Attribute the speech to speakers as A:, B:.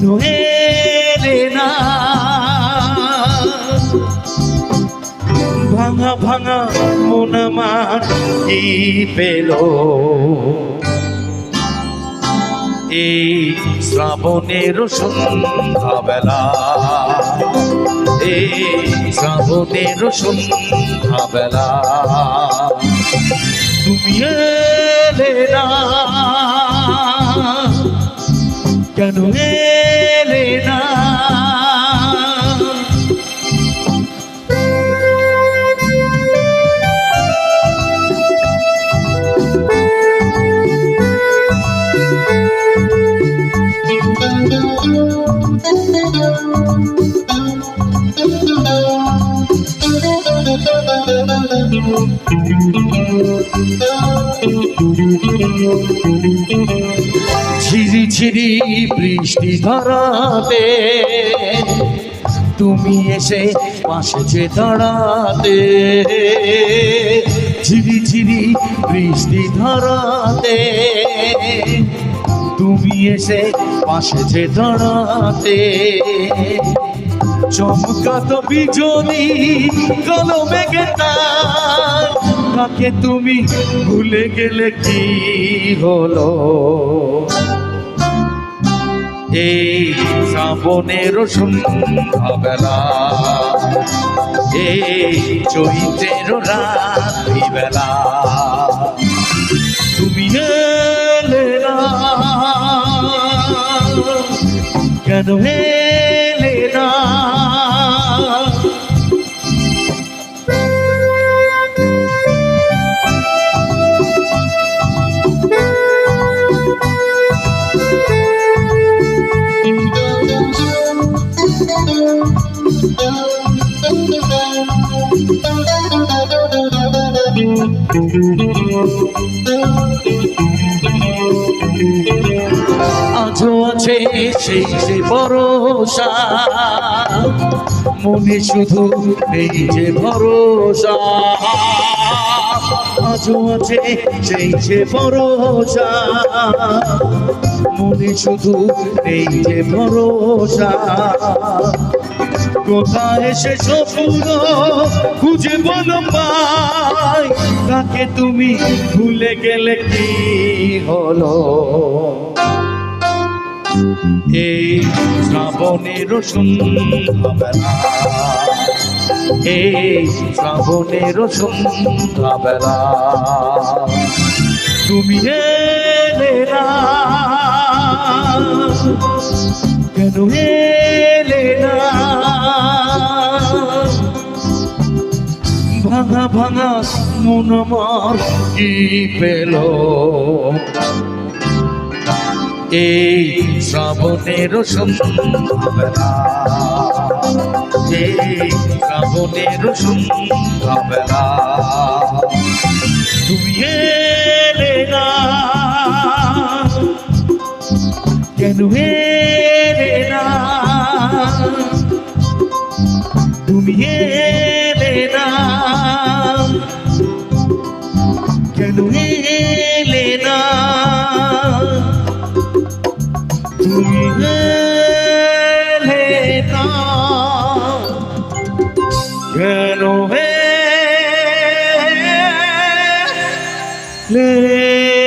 A: কেন এলে না ভাঙা ভাঙা মন আমার পেল? এই শ্রাবণের সন্ধ্যাবেলা, এই শ্রাবণের সন্ধ্যাবেলা, তুমি এলে না। কেন এলে ঝিরি ঝিরি বৃষ্টি ধরাতে, তুমি এসে পাশে যে দাঁড়াতে। ঝিরি ঝিরি বৃষ্টি ধরাতে, তুমি এসে পাশে যে দাঁড়াতে। চমকাত বিজলি কালো মেঘে তার। কাকে তুমি ভুলে গেলে কি হলো? এই শ্রাবণের সন্ধ্যাবেলা, এই চৈত্রের রাত্রিবেলা, তুমি এলে না। কেন এলে আজও আছে সেই যে ভরসা। মনে শুধু এই যে ভরসা। আজও আছে সেই যে ভরসা। মনে শুধু এই যে ভরসা। কোথায় সে স্বপ্ন খুঁজে বলো পাই তাকে তুমি ভুলে গেলে কি হলো? এই শ্রাবণের সন্ধ্যাবেলা, এই শ্রাবণের সন্ধ্যাবেলা, তুমি এলে না। কেন ভাঙা ভাঙা মন আমার কি পেল? এই শ্রাবণের সন্ধ্যাবেলা, এই শ্রাবণের সন্ধ্যাবেলা, তুমি এলে না। কেন এলে না? তুমি না। এলে না